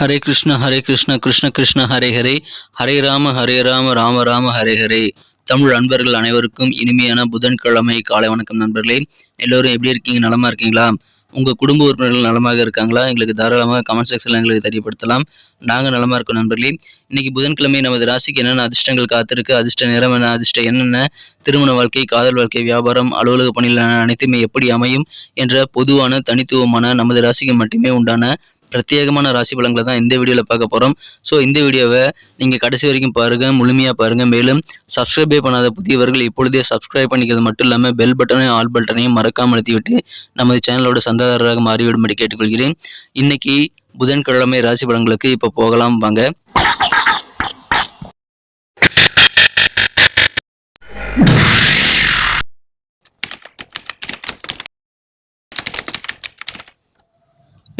ஹரே கிருஷ்ண ஹரே கிருஷ்ண கிருஷ்ண கிருஷ்ண ஹரே ஹரே. ஹரே ராம ஹரே ராம ராம ராம ஹரே ஹரே. தமிழ் அன்பர்கள் அனைவருக்கும் இனிமையான புதன்கிழமை காலை வணக்கம் நண்பர்களே. எல்லோரும் எப்படி இருக்கீங்க? நலமா இருக்கீங்களா? உங்கள் குடும்ப உறுப்பினர்கள் நலமாக இருக்காங்களா? எங்களுக்கு தாராளமாக கமெண்ட் செக்ஷனில் எங்களுக்கு தெரியப்படுத்தலாம். நாங்கள் நலமாக இருக்கோம் நண்பர்களே. இன்னைக்கு புதன்கிழமை நமது ராசிக்கு என்னென்ன அதிர்ஷ்டங்கள் காத்திருக்கு? அதிர்ஷ்ட நிறம் என்ன? அதிர்ஷ்டம் என்னென்ன திருமண வாழ்க்கை காதல் வாழ்க்கை வியாபாரம் அலுவலக பணிகள் அனைத்துமே எப்படி அமையும்? என்ற பொதுவான தனித்துவமான நமது ராசிக்கு மட்டுமே உண்டான பிரத்யேகமான ராசி பலன்களை தான் இந்த வீடியோவில் பார்க்க போகிறோம் ஸோ இந்த வீடியோவை நீங்கள் கடைசி வரைக்கும் பாருங்கள் முழுமையாக பாருங்கள் மேலும் சப்ஸ்கிரைபே பண்ணாத புதியவர்கள் இப்பொழுதே சப்ஸ்கிரைப் பண்ணிக்கிறது மட்டும் இல்லாமல் பெல் பட்டனையும் ஆல் பட்டனையும் மறக்காமல் அழுத்திவிட்டு நமது சேனலோட சந்தாதாரராக மாறிவிடும்படி கேட்டுக்கொள்கிறேன். இன்னைக்கு புதன்கிழமை ராசி பலன்களுக்கு இப்போ போகலாம் வாங்க.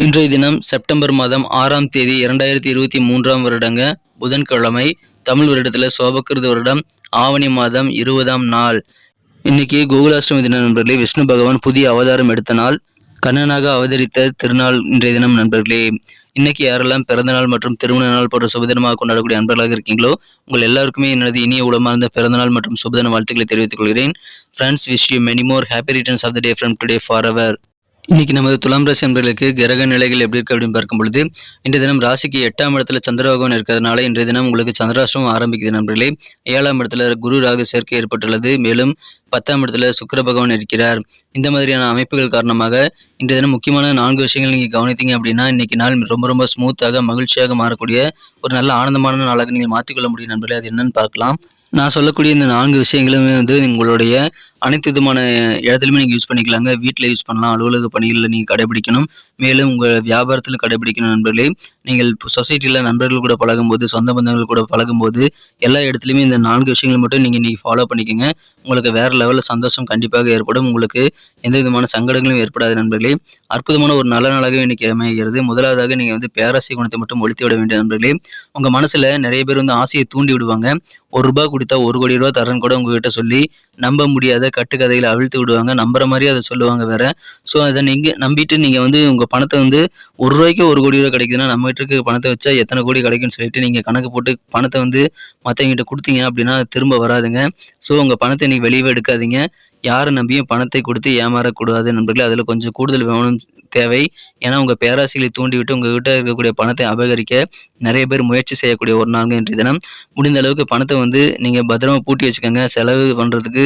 இன்றைய தினம் செப்டம்பர் மாதம் ஆறாம் தேதி இரண்டாயிரத்தி இருபத்தி மூன்றாம் வருடங்க புதன்கிழமை தமிழ் வருடத்தில் சோபக்கிருத வருடம் ஆவணி மாதம் இருபதாம் நாள். இன்னைக்கு கோகுலாஷ்டமி தின நண்பர்களே விஷ்ணு பகவான் புதிய அவதாரம் எடுத்த நாள். கண்ணனாக அவதரித்த திருநாள் இன்றைய தினம் நண்பர்களே. இன்னைக்கு யாரெல்லாம் பிறந்த நாள் மற்றும் திருமண நாள் போன்ற சுபதினமாக கொண்டாடக்கூடிய அன்பர்களாக இருக்கீங்களோ உங்கள் எல்லாருக்குமே எனது இனிய உளமார்ந்த பிறந்த நாள் மற்றும் சுபதின வாழ்த்துக்களை தெரிவித்துக் கொள்கிறேன். Friends wish you many more happy returns of the day from today for அவர் இன்னைக்கு நமது துலாம் ராசி நண்பர்களுக்கு கிரக நிலைகள் எப்படி இருக்கு அப்படின்னு பார்க்கும் பொழுது இன்றைய தினம் ராசிக்கு எட்டாம் இடத்துல சந்திரபகவன் இருக்கிறதுனால இன்றைய தினம் உங்களுக்கு சந்திராஷ்டிரமம் ஆரம்பிக்குது நண்பர்களே. ஏழாம் இடத்துல குரு ராகு சேர்க்கை ஏற்பட்டுள்ளது. மேலும் பத்தாம் இடத்துல சுக்கர பகவான் இருக்கிறார். இந்த மாதிரியான அமைப்புகள் காரணமாக இன்றைய தினம் முக்கியமான நான்கு விஷயங்கள் நீங்கள் கவனித்தீங்க அப்படின்னா இன்னைக்கு நாள் ரொம்ப ரொம்ப ஸ்மூத்தாக மகிழ்ச்சியாக மாறக்கூடிய ஒரு நல்ல ஆனந்தமான நாளாக நீங்கள் மாற்றிக்கொள்ள முடியும் நண்பர்களே. அது என்னன்னு பார்க்கலாம். நான் சொல்லக்கூடிய இந்த நான்கு விஷயங்களுமே வந்து உங்களுடைய அனைத்து விதமான இடத்துலையுமே நீங்கள் யூஸ் பண்ணிக்கலாங்க. வீட்டில் யூஸ் பண்ணலாம். அலுவலக பணிகளில் நீங்கள் கடைபிடிக்கணும். மேலும் உங்கள் வியாபாரத்தில் கடைபிடிக்கணும் நண்பர்களே. நீங்கள் சொசைட்டியில் நண்பர்கள் கூட பழகும்போது சொந்த பந்தங்கள் கூட பழகும்போது எல்லா இடத்துலையுமே இந்த நான்கு விஷயங்கள் மட்டும் நீங்கள் நீங்கள் ஃபாலோ பண்ணிக்கோங்க. உங்களுக்கு வேறு லெவலில் சந்தோஷம் கண்டிப்பாக ஏற்படும். உங்களுக்கு எந்த விதமான சங்கடங்களும் ஏற்படாது நண்பர்களே. அற்புதமான ஒரு நல்ல நாளாகவே இன்னைக்கு அமைகிறது. முதலாவதாக நீங்கள் வந்து பேராசை குணத்தை மட்டும் ஒழித்து விட வேண்டிய நண்பர்களே. உங்கள் மனசில் நிறைய பேர் வந்து ஆசையை தூண்டி விடுவாங்க. ஒரு ரூபா கொடுத்தா ஒரு கோடி ரூபா தரேன்னு கூட உங்ககிட்ட சொல்லி நம்ப முடியாத கட்டுக்கதையில் அவிழ்த்து விடுவாங்க. நம்புற மாதிரி அதை சொல்லுவாங்க வேற. ஸோ அதை நீங்கள் நம்பிட்டு நீங்கள் வந்து உங்கள் பணத்தை வந்து ஒரு ரூபாய்க்கு ஒரு கோடி ரூபா கிடைக்குதுன்னா நம்ம கிட்ட இருக்க பணத்தை வச்சா எத்தனை கோடி கிடைக்கும்னு சொல்லிட்டு நீங்கள் கணக்கு போட்டு பணத்தை வந்து மற்றவங்கிட்ட கொடுத்தீங்க அப்படின்னா திரும்ப வராதுங்க. ஸோ உங்கள் பணத்தை நீங்கள் வெளியே எடுக்காதீங்க. யாரை நம்பியும் பணத்தை கொடுத்து ஏமாறக்கூடாது நண்பர்களே. அதில் கொஞ்சம் கூடுதல் கவனம் தேவை. ஏன்னா உங்கள் பேராசிகளை தூண்டிவிட்டு உங்ககிட்ட இருக்கக்கூடிய பணத்தை அபகரிக்க நிறைய பேர் முயற்சி செய்யக்கூடிய ஒரு நாள் இன்றைய தினம். முடிந்த அளவுக்கு பணத்தை வந்து நீங்கள் பத்திரமா பூட்டி வச்சுக்கோங்க. செலவு பண்ணுறதுக்கு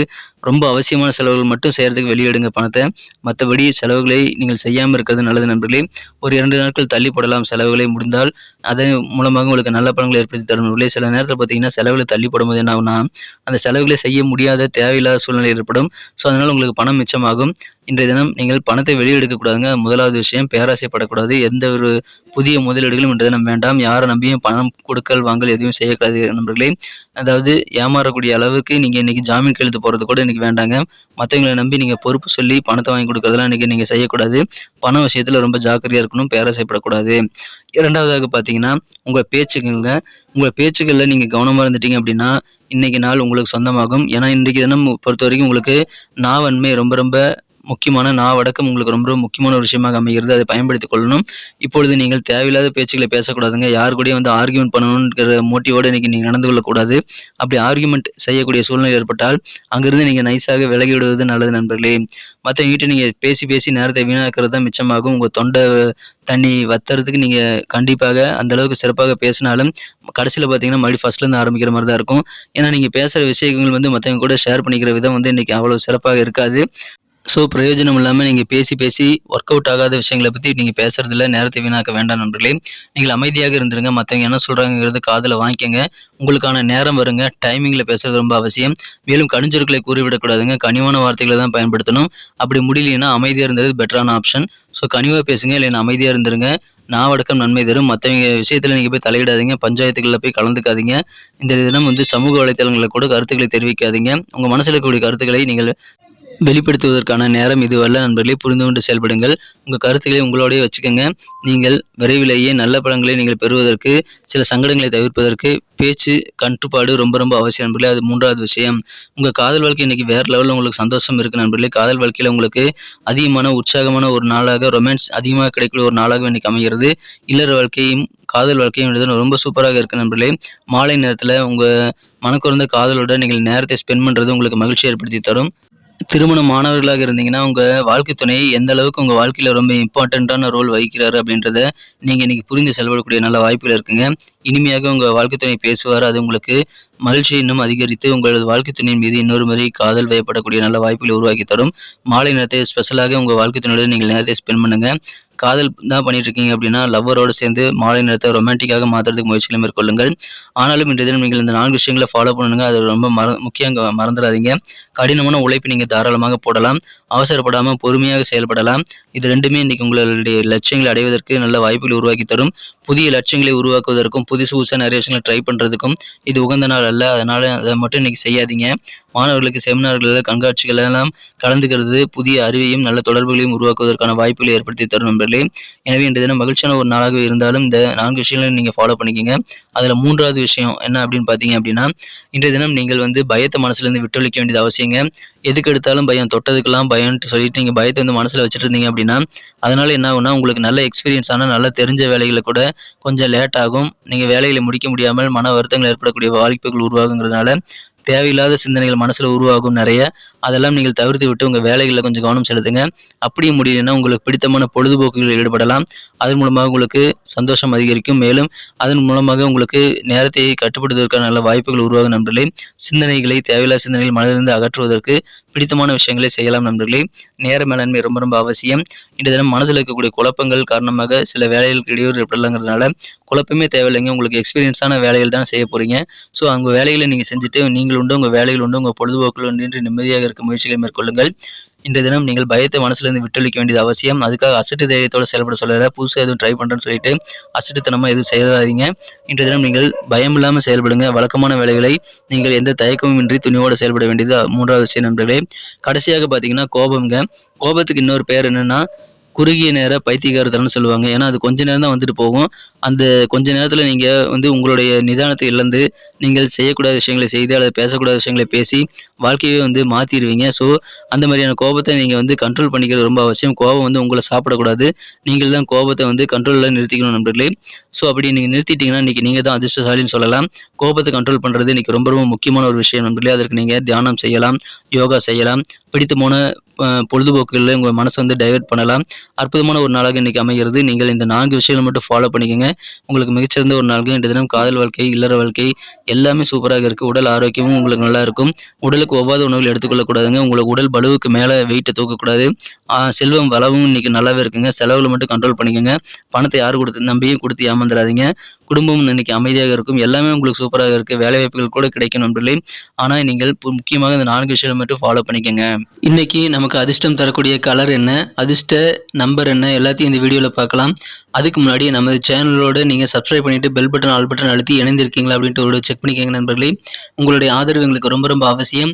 ரொம்ப அவசியமான செலவுகள் மட்டும் செய்கிறதுக்கு வெளியிடுங்க பணத்தை. மற்றபடி செலவுகளை நீங்கள் செய்யாமல் இருக்கிறது நல்லது நண்பர்களே. ஒரு இரண்டு நாட்கள் தள்ளி போடலாம் செலவுகளை. முடிந்தால் அதன் மூலமாக உங்களுக்கு நல்ல பலன்களை ஏற்படுத்தி தரும் நண்பர்களே. சில நேரத்தில் பார்த்தீங்கன்னா செலவுகளை தள்ளி போடும்போது என்ன ஆகும்னா அந்த செலவுகளை செய்ய முடியாத தேவையில்லாத சூழ்நிலை ஏற்படும். ஸோ அதனால் உங்களுக்கு பணம் மிச்சமாகும். இன்றைய தினம் நீங்கள் பணத்தை வெளியெடுக்கக்கூடாதுங்க முதலாவது விஷயம் பேராசைப்படக்கூடாது எந்த ஒரு புதிய முதலீடுகளும் இன்றைய தினம் வேண்டாம். யாரை நம்பியும் பணம் கொடுக்கல் வாங்கல் எதுவும் செய்யக்கூடாது நண்பர்களே. அதாவது ஏமாறக்கூடிய அளவுக்கு நீங்கள் இன்றைக்கி ஜாமீன் கழுத்து போகிறது கூட இன்றைக்கி வேண்டாங்க. மற்றவங்களை நம்பி நீங்கள் பொறுப்பு சொல்லி பணத்தை வாங்கி கொடுக்கறதெல்லாம் இன்றைக்கி நீங்கள் செய்யக்கூடாது. பண விஷயத்தில் ரொம்ப ஜாக்கிரதையாக இருக்கணும் பேராசைப்படக்கூடாது இரண்டாவதாக பார்த்தீங்கன்னா உங்கள் பேச்சுக்கள்ங்க. உங்கள் பேச்சுக்களில் நீங்கள் கவனமாக இருந்துட்டீங்க அப்படின்னா இன்றைக்கி நாள் உங்களுக்கு சொந்தமாகும். ஏன்னா இன்றைக்கி தினம் பொறுத்த வரைக்கும் உங்களுக்கு நாவன்மை ரொம்ப ரொம்ப முக்கியமான நான் வடக்கம் உங்களுக்கு ரொம்ப முக்கியமான ஒரு விஷயமாக அமைகிறது. அதை பயன்படுத்திக் கொள்ளணும். இப்பொழுது நீங்கள் தேவையில்லாத பேச்சுகளை பேசக்கூடாதுங்க. யார் கூடயும் வந்து ஆர்கியூமெண்ட் பண்ணணுங்கிற மோட்டிவோடு இன்றைக்கி நீங்கள் நடந்து கொள்ளக்கூடாது. அப்படி ஆர்கியூமெண்ட் செய்யக்கூடிய சூழ்நிலை ஏற்பட்டால் அங்கிருந்து நீங்கள் நைஸாக விலகி விடுவது நல்லது நண்பர்களே. மற்ற வீட்டை நீங்கள் பேசி பேசி நேரத்தை வீணாக்கிறது தான் மிச்சமாகும். உங்கள் தொண்டை தண்ணி வத்துறதுக்கு நீங்கள் கண்டிப்பாக அந்தளவுக்கு சிறப்பாக பேசினாலும் கடைசியில் பார்த்தீங்கன்னா மறுபடியும் ஃபஸ்ட்லேருந்து ஆரம்பிக்கிற மாதிரி தான் இருக்கும். ஏன்னா நீங்கள் பேசுகிற விஷயங்கள் வந்து மற்றவங்க கூட ஷேர் பண்ணிக்கிற விதம் வந்து இன்றைக்கி அவ்வளோ சிறப்பாக இருக்காது. ஸோ பிரயோஜனம் இல்லாமல் நீங்கள் பேசி பேசி ஒர்க் அவுட் ஆகாத விஷயங்களை பற்றி நீங்கள் பேசுகிறதில்ல நேரத்தை வீணாக்க வேண்டாம் நண்பர்களே. நீங்கள் அமைதியாக இருந்துருங்க. மற்றவங்க என்ன சொல்கிறாங்கிறது காதில் வாங்கிக்கோங்க. உங்களுக்கான நேரம் வருங்க. டைமிங்கில் பேசுறது ரொம்ப அவசியம். மேலும் கடிஞ்சொற்களை கூறிவிடக்கூடாதுங்க. கனிவான வார்த்தைகளை தான் பயன்படுத்தணும். அப்படி முடியலன்னா அமைதியாக இருந்தது பெட்டரான ஆப்ஷன் ஸோ கனிவாக பேசுங்க. இல்லைன்னா அமைதியாக இருந்துருங்க. நாவடக்கம் நன்மை தரும். மற்றவங்க விஷயத்தில் நீங்கள் போய் தலையிடாதீங்க. பஞ்சாயத்துகளில் போய் கலந்துக்காதீங்க. இந்த தினம் வந்து சமூக வலைத்தளங்களில் கூட கருத்துக்களை தெரிவிக்காதீங்க. உங்கள் மனசில் இருக்கக்கூடிய கருத்துக்களை நீங்கள் வெளிப்படுத்துவதற்கான நேரம் இதுவல்ல நண்பர்களே. புரிந்து கொண்டு செயல்படுங்கள். உங்கள் கருத்துக்களை உங்களோடய வச்சுக்கோங்க. நீங்கள் விரைவிலேயே நல்ல பழங்களை நீங்கள் பெறுவதற்கு சில சங்கடங்களை தவிர்ப்பதற்கு பேச்சு கட்டுப்பாடு ரொம்ப ரொம்ப அவசியம் நண்பர்களே. அது மூன்றாவது விஷயம். உங்கள் காதல் வாழ்க்கை இன்றைக்கி வேறு லெவலில் உங்களுக்கு சந்தோஷம் இருக்குது நண்பர்களே. காதல் வாழ்க்கையில் உங்களுக்கு அதிகமான உற்சாகமான ஒரு நாளாக ரொமான்ஸ் அதிகமாக கிடைக்கக்கூடிய ஒரு நாளாக இன்றைக்கி அமைகிறது. இல்லற வாழ்க்கையும் காதல் வாழ்க்கையும் ரொம்ப சூப்பராக இருக்குது நண்பர்களே. மாலை நேரத்தில் உங்கள் மனக்குறந்த காதலோட நீங்கள் நேரத்தை ஸ்பெண்ட் பண்ணுறது உங்களுக்கு மகிழ்ச்சி ஏற்படுத்தி தரும். திருமணம் மாணவர்களாக இருந்தீங்கன்னா உங்கள் வாழ்க்கை துணை எந்த அளவுக்கு உங்கள் வாழ்க்கையில் ரொம்ப இம்பார்ட்டண்ட்டான ரோல் வகிக்கிறாரு அப்படின்றத நீங்கள் இன்னைக்கு புரிந்து செலவிடக்கூடிய நல்ல வாய்ப்புகள் இருக்குங்க. இனிமையாக உங்கள் வாழ்க்கை துணை பேசுவார். அது உங்களுக்கு மகிழ்ச்சியை இன்னும் அதிகரித்து உங்களது வாழ்க்கை துணையின் மீது இன்னொரு முறை காதல் வயப்படக்கூடிய நல்ல வாய்ப்புகளை உருவாக்கி தரும். மாலை நேரத்தை ஸ்பெஷலாக உங்கள் வாழ்க்கை துணையோட நீங்கள் நேரத்தை ஸ்பெண்ட் பண்ணுங்க. காதல் தான் பண்ணிட்டு இருக்கீங்க அப்படின்னா லவ்வரோடு சேர்ந்து மாலை நேரத்தை ரொமான்டிக்காக மாற்றுறதுக்கு முயற்சிகளை மேற்கொள்ளுங்கள். ஆனாலும் இன்றைய தினம் நீங்கள் இந்த நான்கு விஷயங்களை ஃபாலோ பண்ணுங்க. அது ரொம்ப மற முக்கியம் மறந்துடாதீங்க. கடினமான உழைப்பு நீங்கள் தாராளமாக போடலாம். அவசரப்படாமல் பொறுமையாக செயல்படலாம். இது ரெண்டுமே இன்னைக்கு உங்களுடைய லட்சியங்களை அடைவதற்கு நல்ல வாய்ப்புகளை உருவாக்கி தரும். புதிய லட்சியங்களை உருவாக்குவதற்கும் புதுசு புதுசாக நிறைய விஷயங்களை ட்ரை பண்ணுறதுக்கும் இது உகந்த நாள் அல்ல. அதனால் அதை மட்டும் இன்றைக்கி செய்யாதீங்க. மாணவர்களுக்கு செமினார்களில் கண்காட்சிகள் எல்லாம் கலந்துக்கிறது புதிய அறிவையும் நல்ல தொடர்புகளையும் உருவாக்குவதற்கான வாய்ப்புகளை ஏற்படுத்தி தரும் நண்பர்களே. எனவே இன்றைய தினம் மகிழ்ச்சியான ஒரு நாளாக இருந்தாலும் இந்த நான்கு விஷயங்களையும் நீங்கள் ஃபாலோ பண்ணிக்கோங்க. அதில் மூன்றாவது விஷயம் என்ன அப்படின்னு பார்த்தீங்க அப்படின்னா இன்றைய தினம் நீங்கள் வந்து பயத்தை மனசுலேருந்து விட்டொழிக்க வேண்டியது அவசியங்க. எதுக்கு எடுத்தாலும் பயம் தொட்டதுக்கெல்லாம் பயம்ட்டு சொல்லிட்டு நீங்கள் பயத்தை வந்து மனசில் வச்சுட்டு இருந்தீங்க அப்படின்னா அதனால் என்ன ஆகுனா உங்களுக்கு நல்ல எக்ஸ்பீரியன்ஸ் ஆனால் நல்லா தெரிஞ்ச வேலைகளை கூட கொஞ்சம் லேட் ஆகும். நீங்கள் வேலைகளை முடிக்க முடியாமல் மன வருத்தங்கள் ஏற்படக்கூடிய வாய்ப்புகள் உருவாகுங்கிறதுனால தேவையில்லாத சிந்தனைகள் மனசில் உருவாகும் நிறைய. அதெல்லாம் நீங்கள் தவிர்த்து விட்டு உங்கள் வேலைகளில் கொஞ்சம் கவனம் செலுத்துங்க. அப்படி முடியலன்னா உங்களுக்கு பிடித்தமான பொழுதுபோக்குகளில் ஈடுபடலாம். அதன் மூலமாக உங்களுக்கு சந்தோஷம் அதிகரிக்கும். மேலும் அதன் மூலமாக உங்களுக்கு நேரத்தை கட்டுப்படுத்துவதற்கான நல்ல வாய்ப்புகள் உருவாகும் நண்பர்களே. சிந்தனைகளை தேவையில்லாத சிந்தனைகள் மனதிலிருந்து அகற்றுவதற்கு பிடித்தமான விஷயங்களை செய்யலாம் நண்பர்களே. நேர மேலாண்மை ரொம்ப ரொம்ப அவசியம். இன்றைய தினம் மனதில் இருக்கக்கூடிய குழப்பங்கள் காரணமாக சில வேலைகளுக்கு இடையூறு ஏற்படலாங்கிறதுனால குழப்பமே தேவையில்லைங்க. உங்களுக்கு எக்ஸ்பீரியன்ஸான வேலைகள் தான் செய்ய போகிறீங்க ஸோ அங்கே வேலைகளை நீங்கள் செஞ்சுட்டு நீங்கள் உண்டு உங்கள் வேலைகள் உண்டு உங்கள் பொழுதுபோக்கில் நின்று நிம்மதியாக இருக்க முயற்சிகளை மேற்கொள்ளுங்கள். இன்றைய தினம் நீங்கள் பயத்தை மனசுலேருந்து விட்டொழிக்க வேண்டியது அவசியம். அதுக்காக அசட்டு தைரியத்தோடு செயல்பட சொல்லலை புதுசாக எதுவும் ட்ரை பண்ணுறேன்னு சொல்லிட்டு அசட்டுத்தனமாக எதுவும் செய்யாதீங்க. இன்றைய தினம் நீங்கள் பயம் இல்லாமல் செயல்படுங்க. வழக்கமான வேலைகளை நீங்கள் எந்த தயக்கமும் இன்றி துணிவோடு செயல்பட வேண்டியது மூன்றாவது விஷயம் நண்பர்களே. கடைசியாக பார்த்தீங்கன்னா கோபம்ங்க. கோபத்துக்கு இன்னொரு பேர் என்னென்னா குறுகிய நேர பைத்தியகாரத்தனம்னு சொல்லுவாங்க. ஏன்னா அது கொஞ்ச நேரம் தான் வந்துட்டு போகும். அந்த கொஞ்ச நேரத்தில் நீங்கள் வந்து உங்களுடைய நிதானத்தை இழந்து நீங்கள் செய்யக்கூடாத விஷயங்களை செய்து அல்லது பேசக்கூடாத விஷயங்களை பேசி வாழ்க்கையே வந்து மாற்றிடுவீங்க ஸோ அந்த மாதிரியான கோபத்தை நீங்கள் வந்து கண்ட்ரோல் பண்ணிக்கிறது ரொம்ப அவசியம். கோபம் வந்து உங்களை சாப்பிடக்கூடாது. நீங்கள் தான் கோபத்தை வந்து கண்ட்ரோலில் நிறுத்திக்கணும் நண்பர்களே. ஸோ அப்படி நீங்கள் நிறுத்திட்டீங்கன்னா இன்றைக்கி நீங்கள் தான் அதிர்ஷ்டசாலின்னு சொல்லலாம். கோபத்தை கண்ட்ரோல் பண்ணுறது இன்றைக்கி ரொம்ப ரொம்ப முக்கியமான ஒரு விஷயம் நண்பர்களே. அதற்கு நீங்கள் தியானம் செய்யலாம் யோகா செய்யலாம். பிடித்தமான பொழுதுபோக்குகளில் உங்கள் மனசை வந்து டைவர்ட் பண்ணலாம். அற்புதமான ஒரு நாளாக இன்றைக்கி அமைகிறது. நீங்கள் இந்த நான்கு விஷயங்களை மட்டும் ஃபாலோ பண்ணிக்கோங்க. உங்களுக்கு மிகச்சிறந்த ஒரு நாளுக்கு இன்றைய தினம் காதல் வாழ்க்கை இல்லற வாழ்க்கை எல்லாமே சூப்பராக இருக்குது உடல் ஆரோக்கியமும் உங்களுக்கு நல்லா இருக்கும். உடலுக்கு ஒவ்வாத உணவுகள் எடுத்துக்கொள்ளக்கூடாதுங்க. உங்களுக்கு உடல் பலுவுக்கு மேலே வெயிட்டை தூக்கக்கூடாது. செல்வம் வளவும் இன்னைக்கு நல்லாவே இருக்குங்க. செலவுகளை மட்டும் கண்ட்ரோல் பண்ணிக்கோங்க. பணத்தை யார் கொடுத்து நம்பியும் கொடுத்து ஏமாந்துடாதீங்க குடும்பம் இன்னைக்கு அமைதியாக இருக்கும். எல்லாமே உங்களுக்கு சூப்பராக இருக்குது வேலை வாய்ப்புகள் கூட கிடைக்கும் நண்பர்களே. ஆனால் நீங்கள் முக்கியமாக இந்த நான்கு விஷயம் மட்டும் ஃபாலோ பண்ணிக்கோங்க. இன்னைக்கு நமக்கு அதிர்ஷ்டம் தரக்கூடிய கலர் என்ன? அதிர்ஷ்ட நம்பர் என்ன? எல்லாத்தையும் இந்த வீடியோவில் பார்க்கலாம். அதுக்கு முன்னாடி நமது சேனலோடு நீங்கள் சப்ஸ்கிரைப் பண்ணிவிட்டு பெல் பட்டன் ஆல் பட்டன் அழுத்தி இணைந்திருக்கீங்களா அப்படின்ட்டு ஒரு செக் பண்ணிக்கோங்க நண்பர்களே. உங்களுடைய ஆதரவு எங்களுக்கு ரொம்ப ரொம்ப அவசியம்.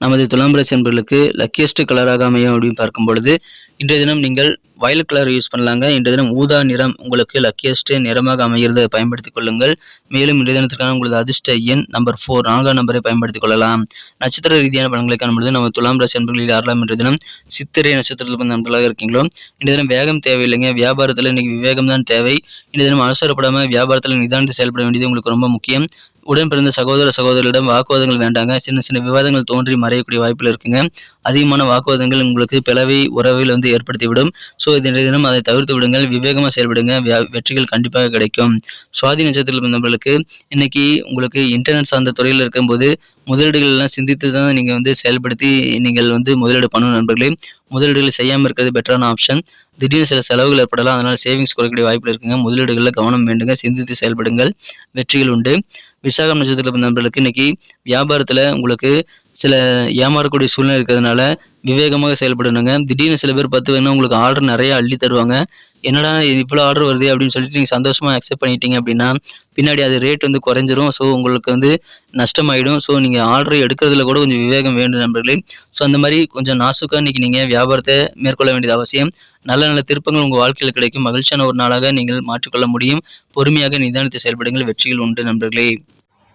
நமது துலாம் ராசி என்பர்களுக்கு லக்கியஸ்ட் கலராக அமையும் அப்படின்னு பார்க்கும் பொழுது இன்றைய தினம் நீங்கள் வயலட் கலர் யூஸ் பண்ணலாங்க. இன்றைய தினம் ஊதா நிறம் உங்களுக்கு லக்கியஸ்ட் நிறமாக அமைகிறத. பயன்படுத்திக் கொள்ளுங்கள். மேலும் இன்றைய தினத்திற்கான உங்களது அதிர்ஷ்ட எண் நம்பர் ஃபோர் நான்காம் நம்பரை பயன்படுத்திக் கொள்ளலாம். நட்சத்திர ரீதியான பலன்களை காணும்பொழுது நம்ம துலாம் ராசி என்பர்களில் யாரெல்லாம் இன்றைய தினம் சித்திரை நட்சத்திரத்தில் பிறந்த நண்பர்களாக இருக்கீங்களோ இன்றைய தினம் வேகம் தேவையில்லைங்க. வியாபாரத்தில் இன்னைக்கு விவேகம் தான் தேவை. இன்றைய தினம் அவசரப்படாமல் வியாபாரத்தில் நிதானத்தை செயல்பட வேண்டியது உங்களுக்கு ரொம்ப முக்கியம். உடன் பிறந்த சகோதர சகோதரிடம் வாக்குவாதங்கள் வேண்டாங்க. சின்ன சின்ன விவாதங்கள் தோன்றி மறையக்கூடிய வாய்ப்பில் இருக்குங்க. அதிகமான வாக்குவாதங்கள் உங்களுக்கு பிளவை உறவில் வந்து ஏற்படுத்திவிடும். ஸோ இன்றைய தினம் அதை தவிர்த்து விடுங்கள். விவேகமாக செயல்படுங்க. வெற்றிகள் கண்டிப்பாக கிடைக்கும். சுவாதி நட்சத்திரத்தில் பிறந்தவர்களுக்கு இன்னைக்கு உங்களுக்கு இன்டர்நெட் சார்ந்த துறையில் இருக்கும்போது முதலீடுகள் எல்லாம் சிந்தித்து தான் நீங்கள் வந்து செயல்படுத்தி நீங்கள் வந்து முதலீடு பண்ணணும் நண்பர்களே. முதலீடுகள் செய்யாமல் இருக்கிறது பெட்டரான ஆப்ஷன் திடீர்னு சில செலவுகள் ஏற்படலாம். அதனால் சேவிங்ஸ் குறைக்கக்கூடிய வாய்ப்பில் இருக்குங்க. முதலீடுகளில் கவனம் வேண்டுங்க. சிந்தித்து செயல்படுங்கள். வெற்றிகள் உண்டு. விசாகம் நட்சத்திரத்தில் பிறந்த நண்பர்களுக்கு இன்னைக்கு வியாபாரத்தில் உங்களுக்கு சில ஏமாறக்கூடிய சூழ்நிலை இருக்கிறதுனால விவேகமாக செயல்படணுங்க. திடீர்னு சில பேர் பார்த்து வேணா உங்களுக்கு ஆர்டர் நிறைய அள்ளி தருவாங்க. என்னடா இது இவ்வளோ ஆர்டர் வருது அப்படின்னு சொல்லிட்டு நீங்கள் சந்தோஷமாக அக்செப்ட் பண்ணிட்டீங்க அப்படின்னா பின்னாடி அது ரேட் வந்து குறைஞ்சிரும். ஸோ உங்களுக்கு வந்து நஷ்டமாயிடும். ஸோ நீங்கள் ஆர்டர் எடுக்கிறதுல கூட கொஞ்சம் விவேகம் வேண்டும் நண்பர்களே. ஸோ அந்த மாதிரி கொஞ்சம் நாசுக்காக இன்றைக்கி நீங்கள் வியாபாரத்தை மேற்கொள்ள வேண்டியது அவசியம். நல்ல நல்ல திருப்பங்கள் உங்கள் வாழ்க்கையில் கிடைக்கும். மகிழ்ச்சியான ஒரு நாளாக நீங்கள் மாற்றிக்கொள்ள முடியும். பொறுமையாக நிதானத்தை செயல்படுங்கள். வெற்றிகள் உண்டு நண்பர்களே.